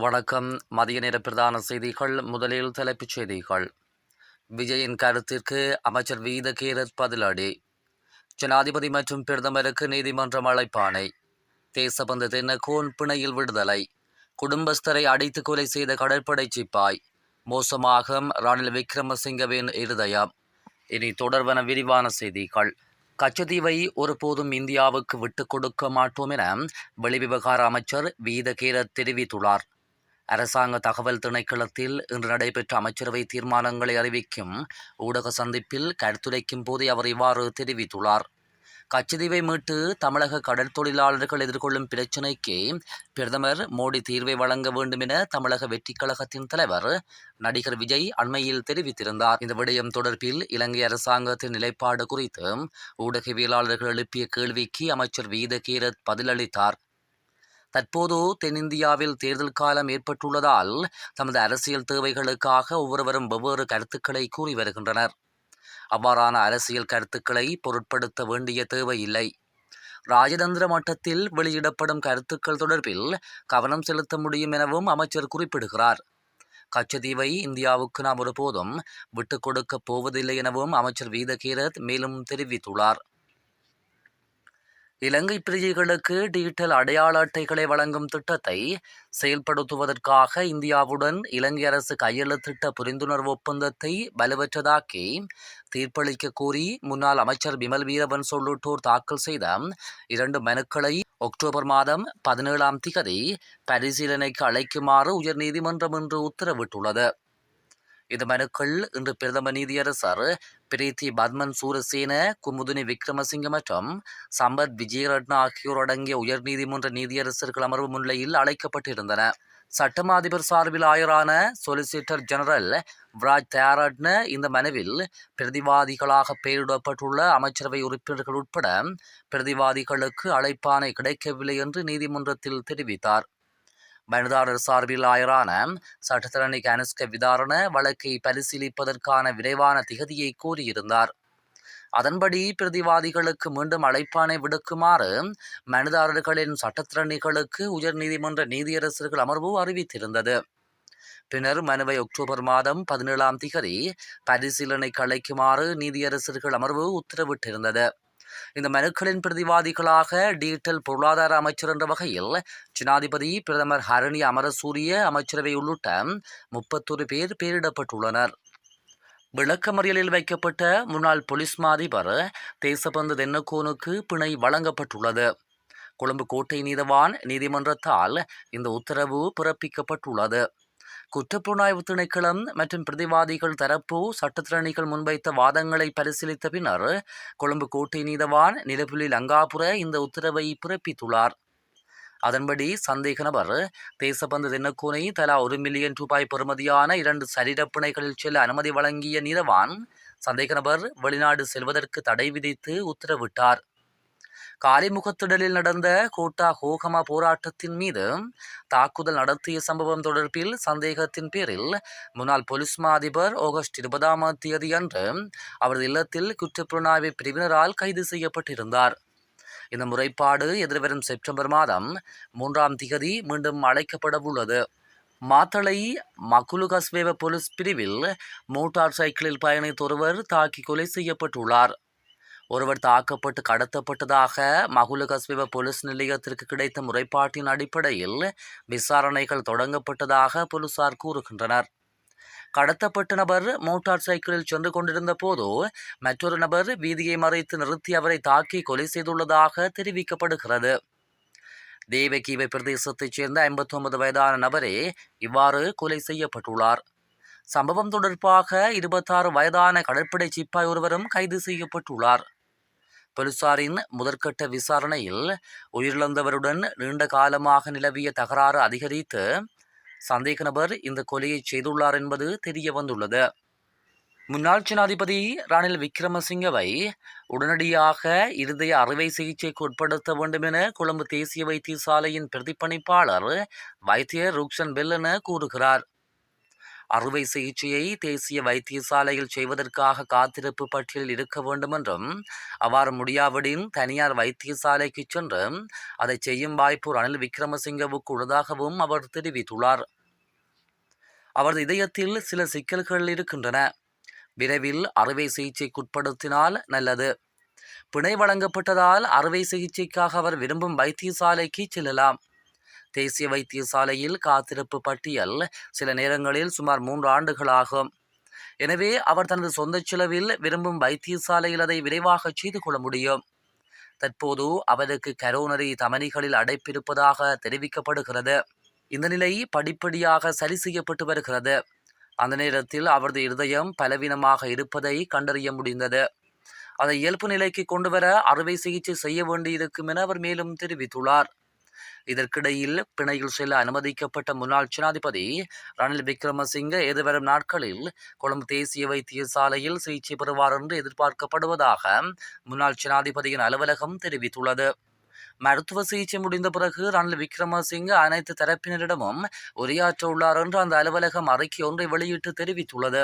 வணக்கம். மதிய நேர பிரதான செய்திகள் முதலில் தலைப்புச் செய்திகள். விஜயின் கருத்திற்கு அமைச்சர் வீத கீரத் பதிலடி. ஜனாதிபதி மற்றும் பிரதமருக்கு நீதிமன்றம் அழைப்பானை தேசபந்து தென்னகோன் பிணையில் விடுதலை. குடும்பஸ்தரை அடித்து கொலை செய்த கடற்படை சிப்பாய். மோசமாக ரணில் விக்ரமசிங்கவின் இருதயம். இனி தொடர்வன விரிவான செய்திகள். கச்சதீவை ஒருபோதும் இந்தியாவுக்கு விட்டுக் கொடுக்க மாட்டோம் என வெளிவிவகார அமைச்சர் வீதகீரத் தெரிவித்துள்ளார். அரசாங்க தகவல் திணைக்களத்தில் இன்று நடைபெற்ற அமைச்சரவை தீர்மானங்களை அறிவிக்கும் ஊடக சந்திப்பில் கருத்துரைக்கும் போதே அவர் இவ்வாறு தெரிவித்துள்ளார். கச்சதீவை மீட்டு தமிழக கடல் தொழிலாளர்கள் எதிர்கொள்ளும் பிரச்சினைக்கு பிரதமர் மோடி தீர்வை வழங்க வேண்டும் என தமிழக வெற்றிக் கழகத்தின் தலைவர் நடிகர் விஜய் அண்மையில் தெரிவித்திருந்தார். இந்த விடயம் தொடர்பில் இலங்கை அரசாங்கத்தின் நிலைப்பாடு குறித்து ஊடகவியலாளர்கள் எழுப்பிய கேள்விக்கு அமைச்சர் வீதகீரத் பதிலளித்தார். தற்போது தென்னிந்தியாவில் தேர்தல் காலம் ஏற்பட்டுள்ளதால் தமது அரசியல் தேவைகளுக்காக ஒவ்வொருவரும் வெவ்வேறு கருத்துக்களை கூறி வருகின்றனர். அவ்வாறான அரசியல் கருத்துக்களை பொருட்படுத்த வேண்டிய தேவையில்லை ராஜதந்திர மட்டத்தில் வெளியிடப்படும் கருத்துக்கள் தொடர்பில் கவனம் செலுத்த முடியும் எனவும் அமைச்சர் குறிப்பிடுகிறார். கச்சதீவை இந்தியாவுக்கு நாம் ஒருபோதும் விட்டுக் கொடுக்கப் போவதில்லை எனவும் அமைச்சர் வீதகீரத் மேலும் தெரிவித்துள்ளார். இலங்கை பிரஜைகளுக்கு டிஜிட்டல் அடையாள அட்டைகளை வழங்கும் திட்டத்தை செயல்படுத்துவதற்காக இந்தியாவுடன் இலங்கை அரசு கையெழுத்திட்ட புரிந்துணர்வு ஒப்பந்தத்தை வலுவற்றதாக்கி தீர்ப்பளிக்க கோரி முன்னாள் அமைச்சர் பிமல் வீரவன் உள்ளிட்டோர் தாக்கல் செய்த இரண்டு மனுக்களை அக்டோபர் மாதம் பதினேழாம் திகதி பரிசீலனைக்கு அழைக்குமாறு உயர்நீதிமன்றம் இன்று உத்தரவிட்டுள்ளது. இந்த மனுக்கள் இன்று பிரதம நீதியரசர் பிரீத்தி பத்மன் சூரசேன குமுதினி விக்ரமசிங்க மற்றும் சம்பத் விஜயரட்ன ஆகியோர் அடங்கிய உயர்நீதிமன்ற நீதியரசர்கள் அமர்வு முன்னிலையில் அழைக்கப்பட்டிருந்தன. சட்டமா அதிபர் சார்பில் ஆயரான சொலிசிட்டர் ஜெனரல் விராஜ் தயாரட்ன இந்த மனுவில் பிரதிவாதிகளாக பெயரிடப்பட்டுள்ள அமைச்சரவை உறுப்பினர்கள் உட்பட பிரதிவாதிகளுக்கு அழைப்பானை கிடைக்கவில்லை என்று நீதிமன்றத்தில் தெரிவித்தார். மனுதாரர் சார்பில் ஆயரான சட்டத்தரணி கனுஷ்க விதாரண வழக்கை பரிசீலிப்பதற்கான விரைவான திகதியை கூறியிருந்தார். அதன்படி பிரதிவாதிகளுக்கு மீண்டும் அழைப்பானை விடுக்குமாறு மனுதாரர்களின் சட்டத்திறனிகளுக்கு உயர்நீதிமன்ற நீதியரசர்கள் அமர்வு அறிவித்திருந்தது. பின்னர் மனுவை அக்டோபர் மாதம் பதினேழாம் திகதி பரிசீலனை கலைக்குமாறு நீதியரசர்கள் அமர்வு உத்தரவிட்டிருந்தது. இந்த மனுக்களின் பிரதிவாதிகளாக டிஜிட்டல் பொருளாதார அமைச்சர் என்ற வகையில் ஜனாதிபதி பிரதமர் ஹரணி அமரசூரிய அமைச்சரவை உள்ளிட்ட முப்பத்தொரு பேர் பெயரிடப்பட்டுள்ளனர். விளக்கமறியலில் வைக்கப்பட்ட முன்னாள் போலீஸ் மாதிபர் தேசபந்து தென்னக்கோனுக்கு பிணை வழங்கப்பட்டுள்ளது. கொழும்பு கோட்டை நீதவான் நீதிமன்றத்தால் இந்த உத்தரவு பிறப்பிக்கப்பட்டுள்ளது. குற்றப்புலனாய்வு திணைக்களம் மற்றும் பிரதிவாதிகள் தரப்பு சட்டத்திறனிகள் முன்வைத்த வாதங்களை பரிசீலித்த பின்னர் கொழும்பு கோட்டை நீதவான் நிலப்புலி லங்காபுர இந்த உத்தரவை பிறப்பித்துள்ளார். அதன்படி சந்தேக நபர் தேசபந்து தினக்கூனை தலா ஒரு மில்லியன் ரூபாய் பெறுமதியான இரண்டு சரீரப்பிணைகளில் செல்ல அனுமதி வழங்கிய நீதவான் சந்தேக நபர் வெளிநாடு செல்வதற்கு தடை விதித்து உத்தரவிட்டார். காலிமுகத்திடலில் நடந்த கோட்டா ஹோகமா போராட்டத்தின் மீது தாக்குதல் நடத்திய சம்பவம் தொடர்பில் சந்தேகத்தின் பேரில் முன்னாள் போலீஸ் மா அதிபர் ஆகஸ்ட் இருபதாம் தேதி அன்று அவரது இல்லத்தில் குற்றப்புலனாய்வு பிரிவினரால் கைது செய்யப்பட்டிருந்தார். இந்த முறைப்பாடு எதிர்வரும் செப்டம்பர் மாதம் மூன்றாம் திகதி மீண்டும் அழைக்கப்படவுள்ளது மாத்தளை மகுலுகஸ்வேவ போலீஸ் பிரிவில் மோட்டார் சைக்கிளில் பயணித்த ஒருவர் தாக்கி கொலை செய்யப்பட்டுள்ளார். ஒருவர் தாக்கப்பட்டு கடத்தப்பட்டதாக மகுலகஸ்விவ போலீஸ் நிலையத்திற்கு கிடைத்த முறைப்பாட்டின் அடிப்படையில் விசாரணைகள் தொடங்கப்பட்டதாக போலீசார் கூறுகின்றனர். கடத்தப்பட்ட நபர் மோட்டார் சைக்கிளில் சென்று கொண்டிருந்த போது மற்றொரு நபர் வீதியை மறைத்து நிறுத்தி அவரை தாக்கி கொலை செய்துள்ளதாக தெரிவிக்கப்படுகிறது. தேவகீவை பிரதேசத்தைச் சேர்ந்த ஐம்பத்தி ஒன்பது வயதான நபரே இவ்வாறு கொலை செய்யப்பட்டுள்ளார். சம்பவம் தொடர்பாக இருபத்தாறு வயதான கடற்படை சிப்பாய் ஒருவரும் கைது செய்யப்பட்டுள்ளார். போலீசாரின் முதற்கட்ட விசாரணையில் உயிரிழந்தவருடன் நீண்ட காலமாக நிலவிய தகராறு அதிகரித்து சந்தேக நபர் இந்த கொலையை செய்துள்ளார் என்பது தெரிய வந்துள்ளது முன்னாள் ஜனாதிபதி ரணில் விக்ரமசிங்கவை உடனடியாக இருதய அறுவை சிகிச்சைக்கு உட்படுத்த வேண்டும் என கொழும்பு தேசிய வைத்தியசாலையின் பிரதிப்பணிப்பாளர் வைத்தியர் ருக்ஷன் பெல் என கூறுகிறார். அறுவை சிகிச்சையை தேசிய வைத்தியசாலையில் செய்வதற்காக காத்திருப்பு பட்டியலில் இருக்க வேண்டும் என்றும் அவ்வாறு முடியாவிடின் தனியார் வைத்தியசாலைக்கு சென்று அதை செய்யும் வாய்ப்பு ரணில் விக்ரமசிங்கவுக்கு உள்ளதாகவும் அவர் தெரிவித்துள்ளார். அவரது இதயத்தில் சில சிக்கல்கள் இருக்கின்றன. விரைவில் அறுவை சிகிச்சைக்குட்படுத்தினால் நல்லது. பிணை வழங்கப்பட்டதால் அறுவை சிகிச்சைக்காக அவர் விரும்பும் வைத்தியசாலைக்கு செல்லலாம். தேசிய வைத்தியசாலையில் காத்திருப்பு பட்டியல் சில நேரங்களில் சுமார் மூன்று ஆண்டுகளாகும். எனவே அவர் தனது சொந்த செலவில் விரும்பும் வைத்தியசாலையில் அதை விரைவாக செய்து கொள்ள முடியும். தற்போது அவருக்கு கரோனரி தமனிகளில் அடைப்பிருப்பதாக தெரிவிக்கப்படுகிறது. இந்த நிலை படிப்படியாக சரி செய்யப்பட்டு வருகிறது. அந்த நேரத்தில் அவரது இருதயம் பலவீனமாக இருப்பதை கண்டறிய முடிந்தது. அதை இயல்பு நிலைக்கு கொண்டுவர அறுவை சிகிச்சை செய்ய வேண்டியிருக்கும் என அவர் மேலும் தெரிவித்துள்ளார். இதற்கிடையில் பிணையில் செல்ல அனுமதிக்கப்பட்ட முன்னாள் ஜனாதிபதி ரணில் விக்ரமசிங்க எதிர்வரும் நாட்களில் கொழும்பு தேசிய வைத்தியசாலையில் சிகிச்சை பெறுவார் என்று எதிர்பார்க்கப்படுவதாக முன்னாள் ஜனாதிபதியின் அலுவலகம் தெரிவித்துள்ளது. மருத்துவ சிகிச்சை முடிந்த பிறகு ரணில் விக்ரமசிங்க அனைத்து தரப்பினரிடமும் உரையாற்ற உள்ளார் என்று அந்த அலுவலகம் அறிக்கை ஒன்றை வெளியிட்டு தெரிவித்துள்ளது.